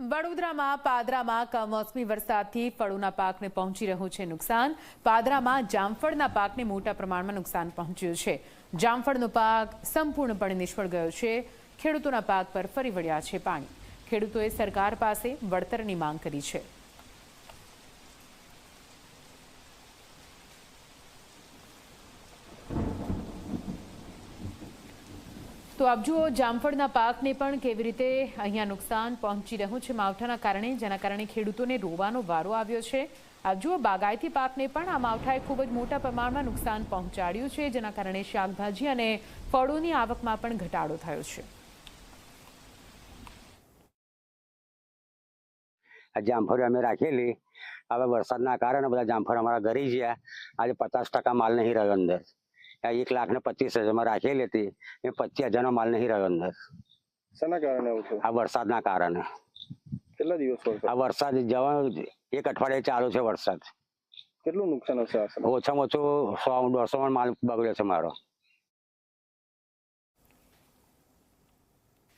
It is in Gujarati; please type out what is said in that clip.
વડોદરામાં, પાદરામાં કમોસમી વરસાદથી ફળોના પાકને પહોંચી રહ્યું છે નુકસાન. પાદરામાં જામફળના પાકને મોટા પ્રમાણમાં નુકસાન પહોંચ્યું છે. જામફળનો પાક સંપૂર્ણપણે નિષ્ફળ ગયો છે. ખેડૂતોના પાક પર ફરી વળ્યા છે પાણી. ખેડૂતોએ સરકાર પાસે વળતરની માંગ કરી છે. તો આપ જુઓ, જામફળના પાકને પણ કેવી રીતે અહીંયા નુકસાન પહોંચી રહ્યું છે માવઠાના કારણે, જેના કારણે ખેડૂતોને રોવાનો વારો આવ્યો છે. આપ જુઓ, બાગાયતી પાકને પણ આ માવઠાએ ખૂબ જ મોટા પ્રમાણમાં નુકસાન પહોંચાડ્યું છે, જેના કારણે શાકભાજી અને ફળોની આવકમાં પણ ઘટાડો થયો છે. જામફળી અમે રાખેલી. હવે વરસાદના કારણે બધા જામફળ અમારા ઘરે ગયા. આજે પચાસ ટકા માલ નહીં રહ્યો અંદર. એક લાખ ને પચીસ હજારમાં રાખેલી હતી. એ પચીસ હજારનો માલ નહીં રહ્યો અંદર. શેના કારણે આવું થયું? આ વરસાદના કારણે. કેટલા દિવસ આ વરસાદ જવા એક અઠવાડિયે ચાલુ છે વરસાદ. કેટલું નુકસાન હશે ઓછામાં ઓછું સો દોઢસો માલ બગડ્યો છે મારો.